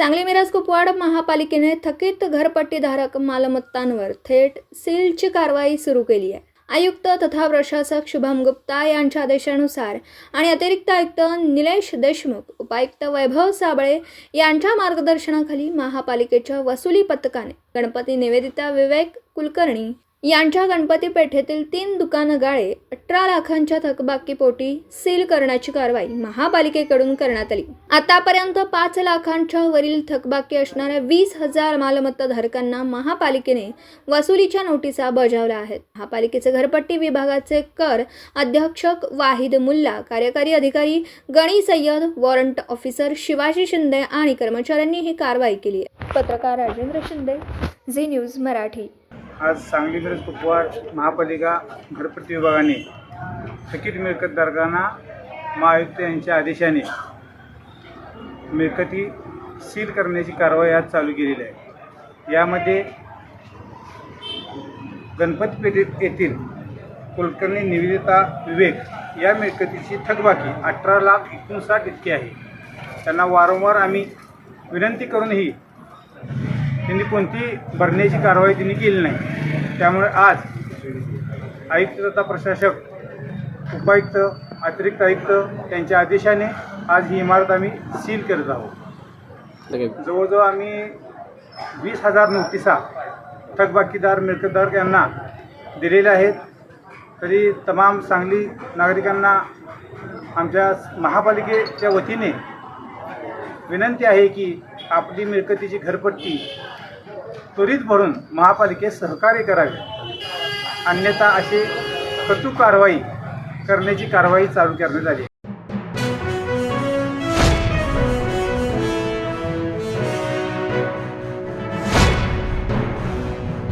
सांगली मिराज कुपवाड महापालिकेने थकीत घरपट्टीधारक मालमत्तांवर थेट सीलची कारवाई सुरू केली आहे. आयुक्त तथा प्रशासक शुभम गुप्ता यांच्या आदेशानुसार आणि अतिरिक्त आयुक्त निलेश देशमुख उपायुक्त वैभव साबळे यांच्या मार्गदर्शनाखाली महापालिकेच्या वसुली पथकाने गणपती निवेदिता विवेक कुलकर्णी यांच्या गणपती पेठेतील तीन दुकानं गाळे अठरा लाखांच्या थकबाकीपोटी सील करण्याची कारवाई महापालिकेकडून करण्यात आली. आतापर्यंत पाच लाखांच्या वरील थकबाकी असणाऱ्या वीस हजार मालमत्ताधारकांना महापालिकेने वसुलीच्या नोटिसा बजावल्या आहेत. महापालिकेचे घरपट्टी विभागाचे कर अध्यक्षक वाहिद मुल्ला कार्यकारी अधिकारी गणी सय्यद वॉरंट ऑफिसर शिवाजी शिंदे आणि कर्मचाऱ्यांनी ही कारवाई केली आहे. पत्रकार राजेंद्र शिंदे झी न्यूज मराठी. आज सांगली मिरज कुपवाड महापालिका घरपट्टी विभागाने थकीत मिळकतधारकांना महायुक्त यांच्या आदेशाने मिळकती सील करण्याची कारवाई आज चालू केलेली आहे. यामध्ये गणपतीपेठेत येथील कुलकर्णी निवेदिता विवेक या मिळकतीची थकबाकी अठरा लाख एकोणसाठ इतकी आहे. त्यांना वारंवार आम्ही विनंती करूनही त्यांनी कोणती भरण्याची कारवाई त्यांनी केली नाही. त्यामुळे आज आयुक्त तथा प्रशासक उपायुक्त अतिरिक्त आयुक्त त्यांच्या आदेशाने आज ही इमारत आम्ही सील करत आहोत. जवळजवळ आम्ही वीस हजार नोटिसा थकबाकीदार मिळकतदार यांना दिलेल्या आहेत. तरी तमाम सांगली नागरिकांना आमच्या महापालिकेच्या वतीने विनंती आहे की आपली मिळकतीची घरपट्टी त्वरित भरून महापालिकेस सहकार्य करावे. अन्यथा अशी कटू कारवाई करण्याची कारवाई चालू करण्यात आली.